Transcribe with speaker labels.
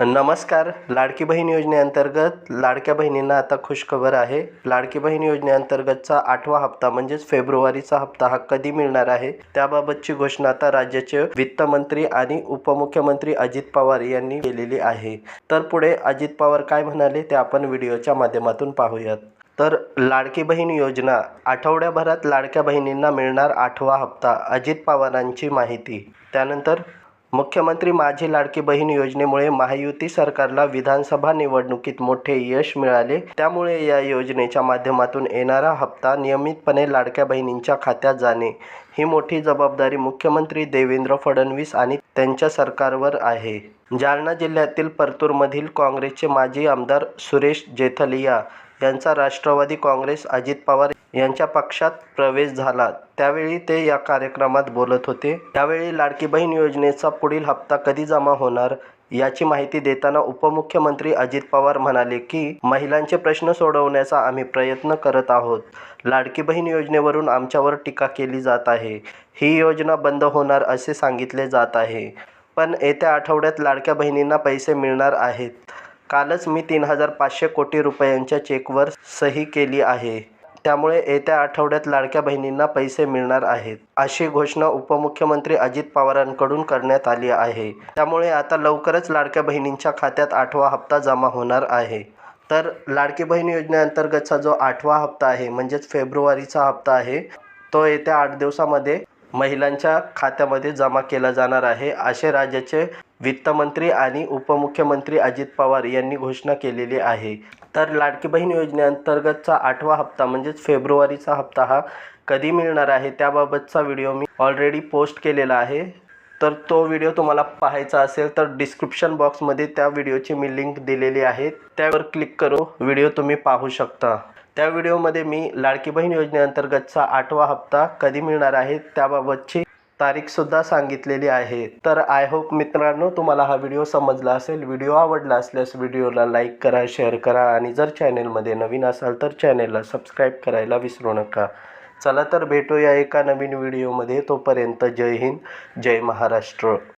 Speaker 1: नमस्कार. लाडकी बहीण योजनेअंतर्गत लाडक्या बहिणींना आता खुशखबर आहे. लाडकी बहीण योजनेअंतर्गतचा आठवा हप्ता म्हणजेच फेब्रुवारीचा हप्ता हा कधी मिळणार आहे? त्याबाबतची घोषणा आता राज्याचे वित्तमंत्री आणि उपमुख्यमंत्री अजित पवार यांनी केलेली आहे. तर पुढे अजित पवार काय म्हणाले ते आपण व्हिडिओच्या माध्यमातून पाहूयात. तर लाडकी बहीण योजना आठवड्याभरात लाडक्या बहिणींना मिळणार आठवा हप्ता अजित पवारांची माहिती. त्यानंतर मुख्यमंत्री माझी लाडकी बहीण योजनेमुळे महायुती सरकारला विधानसभा निवडणुकीत मोठे यश मिळाले. त्यामुळे या योजनेच्या माध्यमातून येणारा हप्ता नियमितपणे लाडक्या बहिणींच्या खात्यात जाणे ही मोठी जबाबदारी मुख्यमंत्री देवेंद्र फडणवीस आणि त्यांच्या सरकारवर आहे. जालना जिल्ह्यातील परतूरमधील काँग्रेसचे माजी आमदार सुरेश जेथलिया यांचा राष्ट्रवादी काँग्रेस अजित पवार यांच्या पक्षात प्रवेश झाला. त्यावेळी ते या कार्यक्रमात बोलत होते. त्यावेळी लाडकी बहीण योजनेचा पुढील हप्ता कधी जमा होणार याची माहिती देताना उपमुख्यमंत्री अजित पवार म्हणाले की महिलांचे प्रश्न सोडवण्याचा आम्ही प्रयत्न करत आहोत. लाडकी बहीण योजनेवरून आमच्यावर टीका केली जात आहे. ही योजना बंद होणार असे सांगितले जात आहे. पण येत्या आठवड्यात लाडक्या बहिणींना पैसे मिळणार आहेत. कालच मी तीन हजार पाचशे कोटी रुपयांच्या चेकवर सही केली आहे. त्यामुळे येत्या आठवड्यात लाडक्या बहिणींना पैसे मिळणार आहेत अशी घोषणा उपमुख्यमंत्री अजित पवारांकडून करण्यात आली आहे. त्यामुळे आता लवकरच लाडक्या बहिणींच्या खात्यात आठवा हप्ता जमा होणार आहे. तर लाडकी बहीण योजनेअंतर्गतचा जो आठवा हप्ता आहे म्हणजेच फेब्रुवारीचा हप्ता आहे तो येत्या आठ दिवसामध्ये महिलांच्या खात्यामध्ये जमा केला जाणार आहे असे राज्याचे वित्तमंत्री आणि उपमुख्यमंत्री अजित पवार यांनी घोषणा केलेली आहे. तर लाडकी बहीण योजनेअंतर्गतचा आठवा हप्ता म्हणजेच फेब्रुवारीचा हप्ता हा कधी मिळणार आहे? त्याबाबतचा व्हिडिओ मी ऑलरेडी पोस्ट केलेला आहे. तर तो व्हिडिओ तुम्हाला पाहायचा असेल तर डिस्क्रिप्शन बॉक्समध्ये त्या व्हिडिओची मी लिंक दिलेली आहे. त्यावर क्लिक करू. व्हिडिओ तुम्ही पाहू शकता. त्या व्हिडिओमध्ये मी लाडकी बहीण योजनेअंतर्गतचा आठवा हप्ता कधी मिळणार आहे? त्याबाबतची तारीखसुद्धा सांगितलेली आहे. तर आय होप मित्रांनो तुम्हाला हा व्हिडिओ समजला असेल. व्हिडिओ आवडला असल्यास व्हिडिओला लाईक करा शेअर करा आणि जर चॅनेलमध्ये नवीन असाल तर चॅनेलला सबस्क्राईब करायला विसरू नका. चला तर भेटूया एका नवीन व्हिडिओमध्ये तोपर्यंत जय हिंद जय महाराष्ट्र.